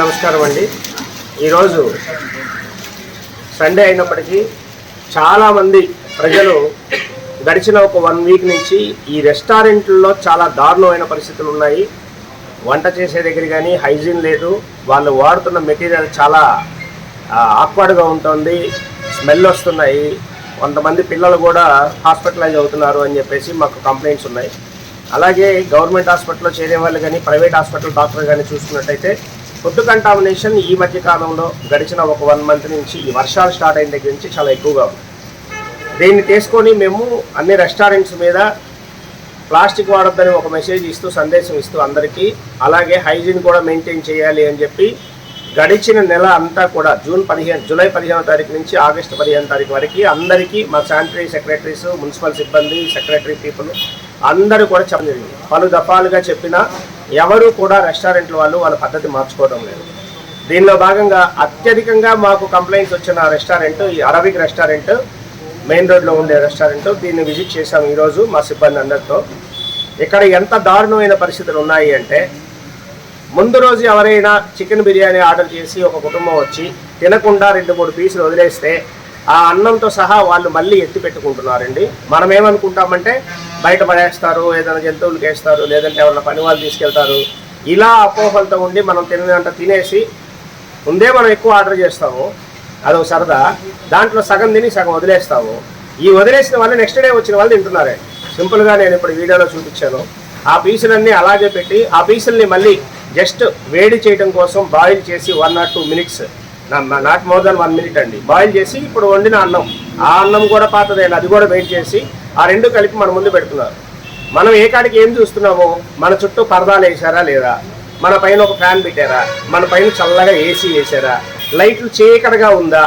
నమస్కారం అండి. ఈరోజు సండే అయినప్పటికీ చాలామంది ప్రజలు గడిచిన ఒక వన్ వీక్ నుంచి ఈ రెస్టారెంట్లో చాలా దారుణమైన పరిస్థితులు ఉన్నాయి. వంట చేసే దగ్గర కానీ హైజీన్ లేదు. వాళ్ళు వాడుతున్న మెటీరియల్ చాలా ఆక్వర్డ్గా ఉంటుంది. స్మెల్ వస్తున్నాయి. కొంతమంది పిల్లలు కూడా హాస్పిటలైజ్ అవుతున్నారు అని చెప్పేసి మాకు కంప్లైంట్స్ ఉన్నాయి. అలాగే గవర్నమెంట్ హాస్పిటల్లో చేరే వాళ్ళు కానీ ప్రైవేట్ హాస్పిటల్ డాక్టర్ కానీ చూసుకున్నట్టయితే ఫుడ్ కంటామినేషన్ ఈ మధ్య కాలంలో గడిచిన ఒక వన్ మంత్ నుంచి ఈ వర్షాలు స్టార్ట్ అయిన దగ్గర నుంచి చాలా ఎక్కువగా ఉంది. దీన్ని తీసుకొని మేము అన్ని రెస్టారెంట్స్ మీద ప్లాస్టిక్ వాడొద్దని ఒక మెసేజ్ ఇస్తూ సందేశం ఇస్తూ అందరికీ అలాగే హైజీన్ కూడా మెయింటైన్ చేయాలి అని చెప్పి గడిచిన నెల అంతా కూడా జూన్ పదిహేను జూలై పదిహేనో తారీఖు నుంచి ఆగస్టు పదిహేను తారీఖు వరకు అందరికీ మా శానిటరీ సెక్రటరీస్ మున్సిపల్ సిబ్బంది సెక్రటరీ పీపుల్ అందరూ కూడా చెప్పడం జరిగింది. పలు దఫాలుగా చెప్పినా ఎవరు కూడా రెస్టారెంట్ల వాళ్ళు వాళ్ళ పద్ధతి మార్చుకోవడం లేదు. దీనిలో భాగంగా అత్యధికంగా మాకు కంప్లైంట్స్ వచ్చిన రెస్టారెంట్ ఈ అరబిక్ రెస్టారెంట్ మెయిన్ రోడ్లో ఉండే రెస్టారెంట్ దీన్ని విజిట్ చేశాం ఈరోజు మా సిబ్బంది అందరితో. ఇక్కడ ఎంత దారుణమైన పరిస్థితులు ఉన్నాయి అంటే ముందు రోజు ఎవరైనా చికెన్ బిర్యానీ ఆర్డర్ చేసి ఒక కుటుంబం వచ్చి తినకుండా రెండు మూడు పీసులు వదిలేస్తే ఆ అన్నంతో సహా వాళ్ళు మళ్ళీ ఎత్తి పెట్టుకుంటున్నారండి. మనం ఏమనుకుంటామంటే బయట పడేస్తారు ఏదైనా జంతువులకు వేస్తారు లేదంటే ఎవరైనా పని వాళ్ళు తీసుకెళ్తారు. ఇలా అపోహలతో ఉండి మనం తినదంట తినేసి ముందే మనం ఎక్కువ ఆర్డర్ చేస్తాము. అదొక సరదా. దాంట్లో సగం తిని సగం వదిలేస్తాము. ఈ వదిలేసిన వాళ్ళు నెక్స్ట్ డే వచ్చిన వాళ్ళు తింటున్నారే. సింపుల్గా నేను ఇప్పుడు వీడియోలో చూపించాను. ఆ పీసులన్నీ అలాగే పెట్టి ఆ పీసుల్ని మళ్ళీ జస్ట్ వేడి చేయడం కోసం బాయిల్ చేసి one or two minutes not more than one minute అండి. బాయిల్ చేసి ఇప్పుడు వండిన అన్నం. ఆ అన్నం కూడా పాతదండి అది కూడా వెయిట్ చేసి ఆ రెండు కలిపి మన ముందు పెడుతున్నారు. మనం ఏ కాడికి ఏం చూస్తున్నామో? మన చుట్టూ పరదాలు వేసారా లేదా? మన పైన ఒక ఫ్యాన్ పెట్టారా? మన పైన చల్లగా ఏసీ వేసారా లైట్లు చీకటిగా ఉందా?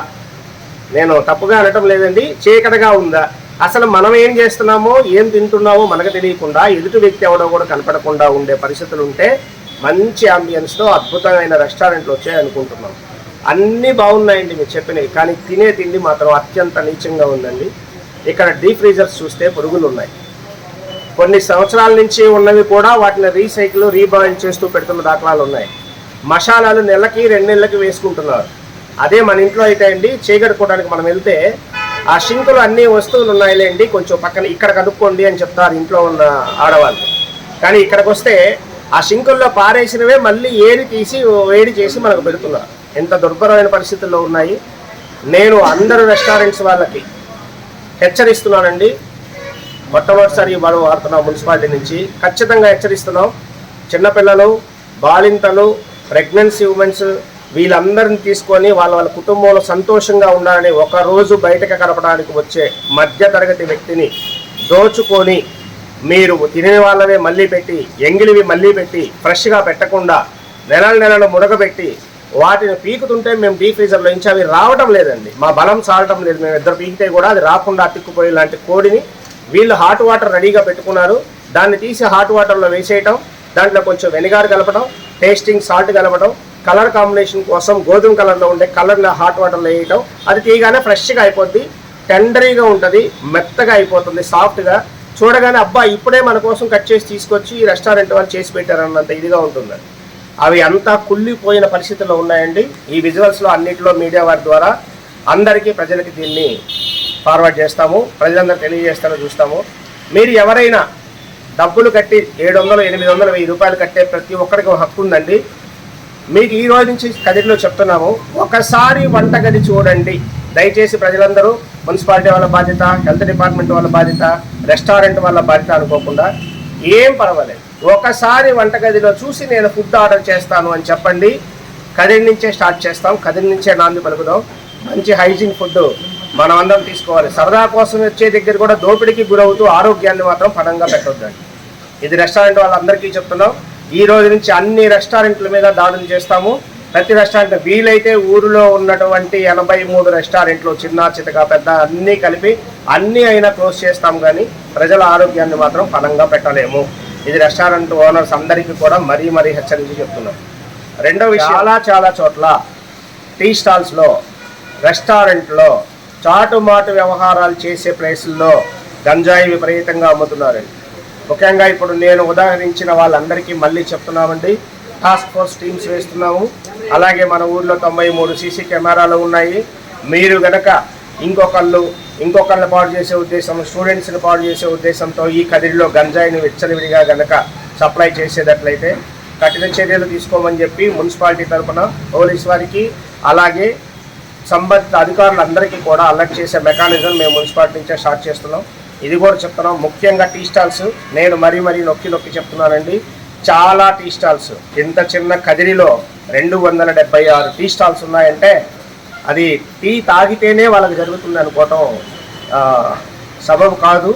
నేను తప్పుగా అనటం లేదండి. చీకటిగా ఉందా? అసలు మనం ఏం చేస్తున్నామో ఏం తింటున్నామో మనకు తెలియకుండా ఎదుటి వ్యక్తి ఎవడో కూడా కనపడకుండా ఉండే పరిస్థితులు ఉంటే మంచి అంబియన్స్తో అద్భుతమైన రెస్టారెంట్లు వచ్చాయనుకుంటున్నాం. అన్నీ బాగున్నాయండి మీరు చెప్పినవి కానీ తినే తిండి మాత్రం అత్యంత నీచంగా ఉందండి. ఇక్కడ డీప్ ఫ్రీజర్స్ చూస్తే పురుగులు ఉన్నాయి. కొన్ని సంవత్సరాల నుంచి ఉన్నవి కూడా వాటిని రీసైకిల్ రీబాయిల్ చేస్తూ పెడుతున్న దాఖలాలు ఉన్నాయి. మసాలాలు నెలకి రెండు నెలలకి వేసుకుంటున్నారు. అదే మన ఇంట్లో అయితే అండి చీకట్టుకోవడానికి మనం వెళ్తే ఆ షింకులు అన్ని వస్తువులు ఉన్నాయిలేండి కొంచెం పక్కన ఇక్కడ కనుక్కోండి అని చెప్తారు ఇంట్లో ఉన్న ఆడవాళ్ళు. కానీ ఇక్కడికి వస్తే ఆ షింకుల్లో పారేసినవే మళ్ళీ ఏరి తీసి వేడి చేసి మనకు పెడుతున్నారు. ఎంత దుర్భరమైన పరిస్థితుల్లో ఉన్నాయి. నేను అందరు రెస్టారెంట్స్ వాళ్ళకి హెచ్చరిస్తున్నానండి. మొట్టమొదటిసారి మనం వాడుతున్నాం మున్సిపాలిటీ నుంచి. ఖచ్చితంగా హెచ్చరిస్తున్నాం. చిన్నపిల్లలు బాలింతలు ప్రెగ్నెన్సీ ఉమెన్స్ వీళ్ళందరిని తీసుకొని వాళ్ళ వాళ్ళ కుటుంబంలో సంతోషంగా ఉండాలని ఒకరోజు బయటకు కలపడానికి వచ్చే మధ్యతరగతి వ్యక్తిని దోచుకొని మీరు తినే వాళ్ళవే మళ్ళీ పెట్టి ఎంగిలివి మళ్ళీ పెట్టి ఫ్రెష్గా పెట్టకుండా నెలల నెలలు ముడగబెట్టి వాటిని పీకుతుంటే మేము డీ ఫ్రీజర్లో నుంచి అవి రావడం లేదండి. మా బలం సాలటం లేదు. మేము ఇద్దరు పీకితే కూడా అది రాకుండా అతిక్కుపోయే లాంటి కోడిని వీళ్ళు హాట్ వాటర్ రెడీగా పెట్టుకున్నారు. దాన్ని తీసి హాట్ వాటర్లో వేసేయటం దాంట్లో కొంచెం వెనిగార్ కలపడం టేస్టింగ్ సాల్ట్ కలపడం కలర్ కాంబినేషన్ కోసం గోధుమ కలర్లో ఉండే కలర్లో హాట్ వాటర్లో వేయటం. అది తీయగానే ఫ్రెష్గా అయిపోద్ది టెండరీగా ఉంటుంది మెత్తగా అయిపోతుంది సాఫ్ట్గా. చూడగానే అబ్బా ఇప్పుడే మన కోసం కట్ చేసి తీసుకొచ్చి ఈ రెస్టారెంట్ వాళ్ళు చేసి పెట్టారన్నంత ఇదిగా ఉంటుంది అవి అంతా కుళ్ళిపోయిన పరిస్థితుల్లో ఉన్నాయండి. ఈ విజువల్స్లో అన్నింటిలో మీడియా వారి ద్వారా అందరికీ ప్రజలకి దీన్ని ఫార్వర్డ్ చేస్తాము. ప్రజలందరూ తెలియజేస్తారో చూస్తాము. మీరు ఎవరైనా డబ్బులు కట్టి ఏడు వందలు ఎనిమిది వందలు వెయ్యి రూపాయలు కట్టే ప్రతి ఒక్కరికి హక్కు ఉందండి. మీకు ఈ రోజు నుంచి కదిరిలో చెప్తున్నాము. ఒకసారి వంటగది చూడండి. దయచేసి ప్రజలందరూ మున్సిపాలిటీ వాళ్ళ బాధ్యత హెల్త్ డిపార్ట్మెంట్ వాళ్ళ బాధ్యత రెస్టారెంట్ వాళ్ళ బాధ్యత అనుకోకుండా ఏం పర్వాలేదు. ఒకసారి వంటగదిలో చూసి నేను ఫుడ్ ఆర్డర్ చేస్తాను అని చెప్పండి. కదిరి నుంచే స్టార్ట్ చేస్తాం. కదిరి నుంచే నాంది పలుకుదాం. మంచి హైజీన్ ఫుడ్ మనం అందరం తీసుకోవాలి. సరదా కోసం వచ్చే దగ్గర కూడా దోపిడీకి గురవుతూ ఆరోగ్యాన్ని మాత్రం పదంగా పెట్టొద్దండి. ఇది రెస్టారెంట్ వాళ్ళందరికీ చెప్తున్నాం. ఈ రోజు నుంచి అన్ని రెస్టారెంట్ల మీద దాడులు చేస్తాము. ప్రతి రెస్టారెంట్ వీలైతే ఊరిలో ఉన్నటువంటి ఎనభై మూడు రెస్టారెంట్లు చిన్న చితగా పెద్ద అన్నీ కలిపి అన్నీ అయినా క్లోజ్ చేస్తాం కానీ ప్రజల ఆరోగ్యాన్ని మాత్రం పనంగా పెట్టలేము. ఇది రెస్టారెంట్ ఓనర్స్ అందరికీ కూడా మరీ మరీ హెచ్చరించి చెప్తున్నాం. రెండో విషయం చాలా చాలా చోట్ల టీ స్టాల్స్లో రెస్టారెంట్లో చాటుమాటు వ్యవహారాలు చేసే ప్లేసుల్లో గంజాయి విపరీతంగా అమ్ముతున్నారండి ముఖ్యంగా ఇప్పుడు నేను ఉదాహరించిన వాళ్ళందరికీ మళ్ళీ చెప్తున్నామండి. టాస్క్ ఫోర్స్ టీమ్స్ వేస్తున్నాము. అలాగే మన ఊర్లో తొంభై మూడు సీసీ కెమెరాలు ఉన్నాయి. మీరు గనక ఇంకొకళ్ళు ఇంకొకళ్ళని పాడు చేసే ఉద్దేశం స్టూడెంట్స్ని పాడు చేసే ఉద్దేశంతో ఈ కదిరిలో గంజాయిని విచ్చలవిడిగా గనక సప్లై చేసేటట్లయితే కఠిన చర్యలు తీసుకోమని చెప్పి మున్సిపాలిటీ తరఫున పోలీస్ వారికి అలాగే సంబంధిత అధికారులందరికీ కూడా అలర్ట్ చేసే మెకానిజం మేము మున్సిపాలిటీ నుంచే స్టార్ట్ చేస్తున్నాం. ఇది కూడా చెప్తున్నాం. ముఖ్యంగా టీ స్టాల్స్ నేను మరీ మరీ నొక్కి నొక్కి చెప్తున్నానండి. చాలా టీ స్టాల్స్ ఇంత చిన్న కదిరిలో రెండు వందల డెబ్బై ఆరు టీ స్టాల్స్ ఉన్నాయంటే అది టీ తాగితేనే వాళ్ళకి జరుగుతుంది అనుకోవటం సబబు కాదు.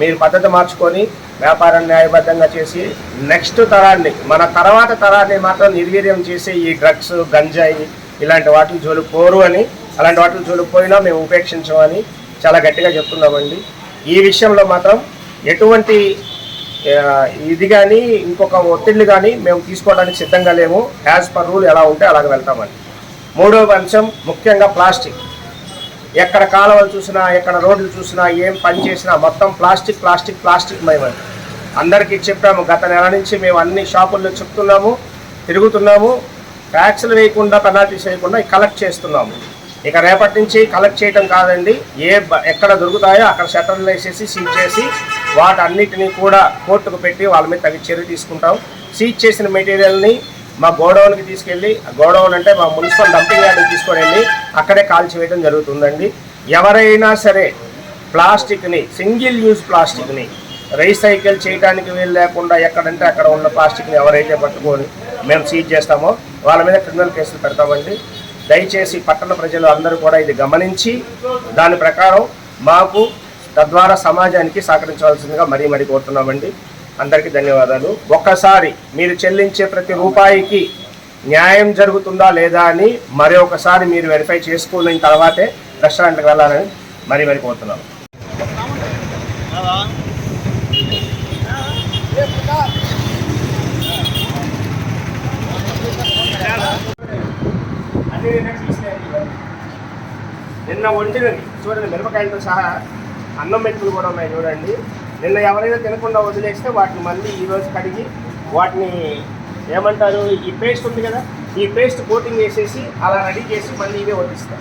మీరు పద్ధతి మార్చుకొని వ్యాపారం న్యాయబద్ధంగా చేసి నెక్స్ట్ తరాన్ని మన తర్వాత తరాన్ని మాత్రం నిర్వీర్యం చేసే ఈ డ్రగ్స్ గంజాయి ఇలాంటి వాటిని జోలికి పోరు అని అలాంటి వాటిని జోలికి పోయినా మేము ఉపేక్షించమని చాలా గట్టిగా చెప్తున్నామండి. ఈ విషయంలో మాత్రం ఎటువంటి ఇది కానీ ఇంకొక ఒత్తిళ్ళు కానీ మేము తీసుకోవడానికి సిద్ధంగా లేము. యాజ్ పర్ రూల్ ఎలా ఉంటే అలాగ వెళ్తామండి. మూడవ అంశం ముఖ్యంగా ప్లాస్టిక్. ఎక్కడ కాలువలు చూసినా ఎక్కడ రోడ్లు చూసినా ఏం పని చేసినా మొత్తం ప్లాస్టిక్ ప్లాస్టిక్ ప్లాస్టిక్ మేమని అందరికీ చెప్పాము గత నెల నుంచి మేము అన్ని షాపుల్లో చెప్తున్నాము తిరుగుతున్నాము ట్యాక్స్లు వేయకుండా పెనాల్టీస్ వేయకుండా కలెక్ట్ చేస్తున్నాము. ఇక రేపటి నుంచి కలెక్ట్ చేయటం కాదండి ఏ ఎక్కడ దొరుకుతాయో అక్కడ షటర్లు వేసేసి సీజ్ చేసి వాటన్నిటిని కూడా కోర్టుకు పెట్టి వాళ్ళ మీద తగిన చర్య తీసుకుంటాం. సీజ్ చేసిన మెటీరియల్ని మా గోడౌన్కి తీసుకెళ్ళి గోడౌన్ అంటే మా మున్సిపల్ డంపింగ్ యార్డ్కి తీసుకొని వెళ్ళి అక్కడే కాల్చివేయడం జరుగుతుందండి. ఎవరైనా సరే ప్లాస్టిక్ని సింగిల్ యూజ్ ప్లాస్టిక్ని రీసైకిల్ చేయడానికి వీలు లేకుండా ఎక్కడంటే అక్కడ ఉన్న ప్లాస్టిక్ని ఎవరైతే పట్టుకొని మేము సీజ్ చేస్తామో వాళ్ళ మీద క్రిమినల్ కేసులు పెడతామండి. దయచేసి పట్టణ ప్రజలు అందరూ కూడా ఇది గమనించి దాని ప్రకారం మాకు తద్వారా సమాజానికి సహకరించవలసిందిగా మరీ మరీ కోరుతున్నామండి. అందరికీ ధన్యవాదాలు. ఒక్కసారి మీరు చెల్లించే ప్రతి రూపాయికి న్యాయం జరుగుతుందా లేదా అని మరి ఒకసారి మీరు వెరిఫై చేసుకున్న తర్వాతే రెస్టారెంట్కి వెళ్ళాలని మరీ మరి కోరుతున్నాను. నిన్న వండినది చూడండి మిరపకాయలతో సహా అన్నం మెట్లు కూడా ఉన్నాయి చూడండి. నిన్న ఎవరైనా తినకుండా వదిలేస్తే వాటిని మళ్ళీ ఈరోజు కడిగి వాటిని ఏమంటారు ఈ పేస్ట్ ఉంది కదా ఈ పేస్ట్ కోటింగ్ వేసేసి అలా రెడీ చేసి మళ్ళీ ఇవే వడ్డిస్తాం.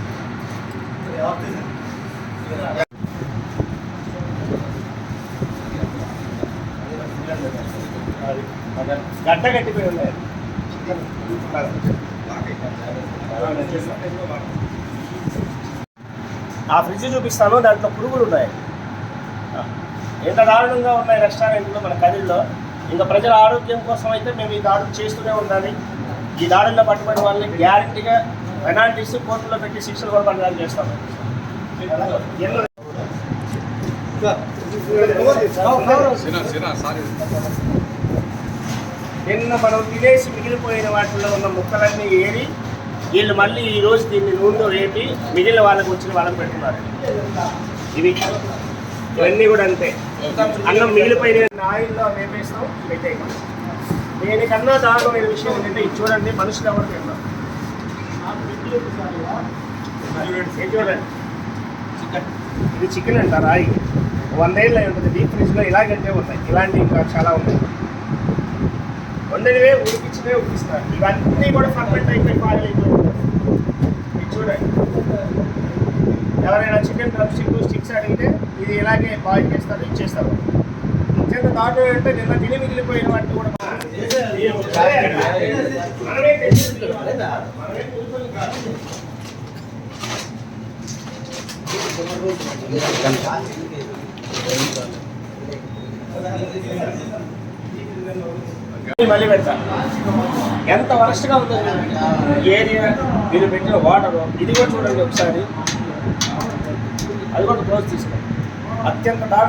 గడ్డ కట్టిపోయి ఉన్నాయి. ఆ ఫ్రిడ్జ్ చూపిస్తాను దాంట్లో పురుగులు ఉన్నాయి. ఎంత దారుణంగా ఉన్నాయి రెస్టారెంట్లు మన కదిల్లో ఇంకా ప్రజల ఆరోగ్యం కోసం అయితే మేము ఈ దాడులు చేస్తూనే ఉండాలి. ఈ దాడుల్లో పట్టుబడిన వాళ్ళని గ్యారంటీగా పెనాల్టీస్ కోర్టులో పెట్టి శిక్షలు కూడా పడడానికి చేస్తాము నిన్న మనం తినేసి మిగిలిపోయిన వాటిలో ఉన్న ముక్కలన్నీ ఏరి వీళ్ళు మళ్ళీ ఈరోజు దీన్ని నూనెలో వేపి మిగిలిన వాళ్ళకి వచ్చిన వాళ్ళకి పెట్టున్నారు ఇవి ఇవన్నీ కూడా అంతే. అన్నం మిగిలిపోయిన ఆయిల్లో వేపేస్తాం పెట్టేయడం దేనికన్నా దారుణమైన విషయం ఏంటంటే ఇది చూడండి మనుషులు ఎవరు తింటాం చూడండి. ఇది చికెన్ అంట రాయి. వందేళ్ళు అయి ఉంటుంది డీప్ ఫ్రిడ్జ్లో ఇలాగంటే ఉంటాయి. ఇలాంటివి ఇంకా చాలా ఉన్నాయి వండినవే ఉడికించినవే ఉడికిస్తారు. ఇవన్నీ కూడా ఫర్మెంట్ అయిపోయి పాలు అయిపోయి ఇది చూడండి. ఎవరైనా చికెన్ డ్రమ్ స్టిక్ స్టిక్స్ అడిగితే ఇది ఇలాగే బాయిల్ చేస్తారు ఇచ్చేస్తారు. ఇచ్చేంత దాంట్లో అంటే నిన్న తిని మిగిలిపోయిన వాటిని కూడా మళ్ళీ పెడతా. ఎంత వరస్ట్గా ఉందో ఏరియా మీరు పెట్టిన వాటర్ ఇది కూడా చూడండి ఒకసారి. అది కూడా క్లోజ్ తీసుకోండి. అత్యంత